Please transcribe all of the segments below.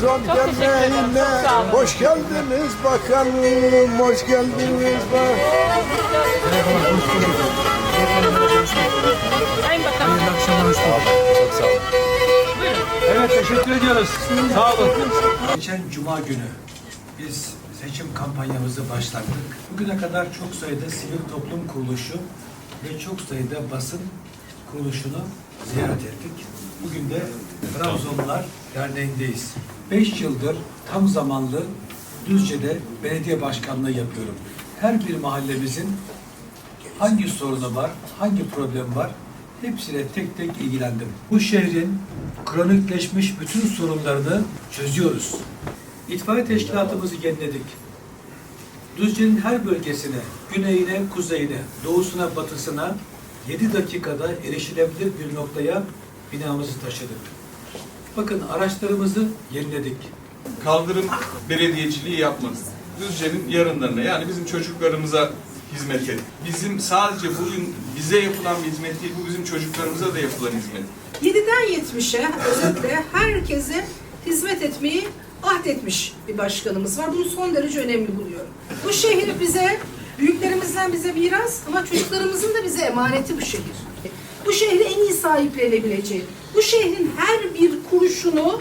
Trabzon Çok teşekkür ederim, gelmeyine çok sağ olun. hoş geldiniz bakanım, hoş geldiniz bak. Sayın Bakanım. Evet teşekkür ediyoruz. Sağ olun. Geçen Cuma günü biz seçim kampanyamızı başlattık. Bugüne kadar çok sayıda sivil toplum kuruluşu ve çok sayıda basın kuruluşunu ziyaret ettik. Bugün de Trabzonlular Derneği'ndeyiz. Beş yıldır tam zamanlı Düzce'de belediye başkanlığı yapıyorum. Her bir mahallemizin hangi sorunu var, hangi problem var hepsiyle tek tek ilgilendim. Bu şehrin kronikleşmiş bütün sorunlarını çözüyoruz. İtfaiye teşkilatımızı yeniledik. Düzce'nin her bölgesine, güneyine, kuzeyine, doğusuna, batısına 7 dakikada erişilebilir bir noktaya binamızı taşıdık. Bakın araçlarımızı yeniledik. kaldırım belediyeciliği yapmadık. Düzce'nin yarınlarına yani bizim çocuklarımıza hizmet et. Bizim sadece bugün bize yapılan bir hizmet değil, bu bizim çocuklarımıza da yapılan hizmet. 7'den 70'e özetle herkese hizmet etmeyi ahdetmiş bir başkanımız var. Bunu son derece önemli buluyorum. Bu şehir bize, büyüklerimizden bize miras ama çocuklarımızın da bize emaneti bu şehir. Bu şehri en iyi sahiplenebileceği, bu şehrin her bir kuruşunu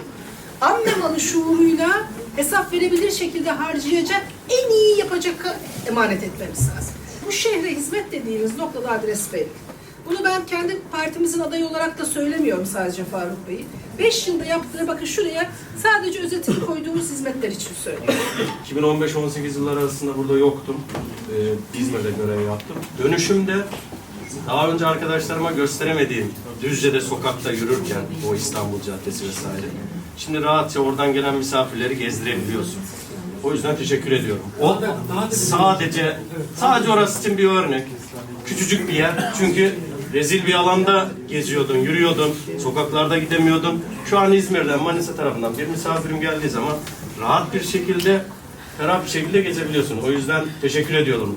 amme malı şuuruyla hesap verebilir şekilde harcayacak, en iyi yapacak emanet etmemiz lazım. Bu şehre hizmet dediğimiz noktada adres belli. Bunu ben kendi partimizin adayı olarak da söylemiyorum sadece Faruk Bey'i. Beş yılda yaptığı, bakın şuraya sadece özetini koyduğumuz hizmetler için söylüyorum. 2015-18 yılları arasında burada yoktum. Ee, İzmir'de görev yaptım. Dönüşümde daha önce arkadaşlarıma gösteremediğim Düzce'de sokakta yürürken o İstanbul Caddesi vesaire. Şimdi rahatça oradan gelen misafirleri gezdirebiliyorsun. O yüzden teşekkür ediyorum. O sadece sadece orası için bir örnek. Küçücük bir yer. Çünkü rezil bir alanda geziyordun, yürüyordun, sokaklarda gidemiyordun. Şu an İzmir'den, Manisa tarafından bir misafirim geldiği zaman rahat bir şekilde, ferah bir şekilde gezebiliyorsun. O yüzden teşekkür ediyorum.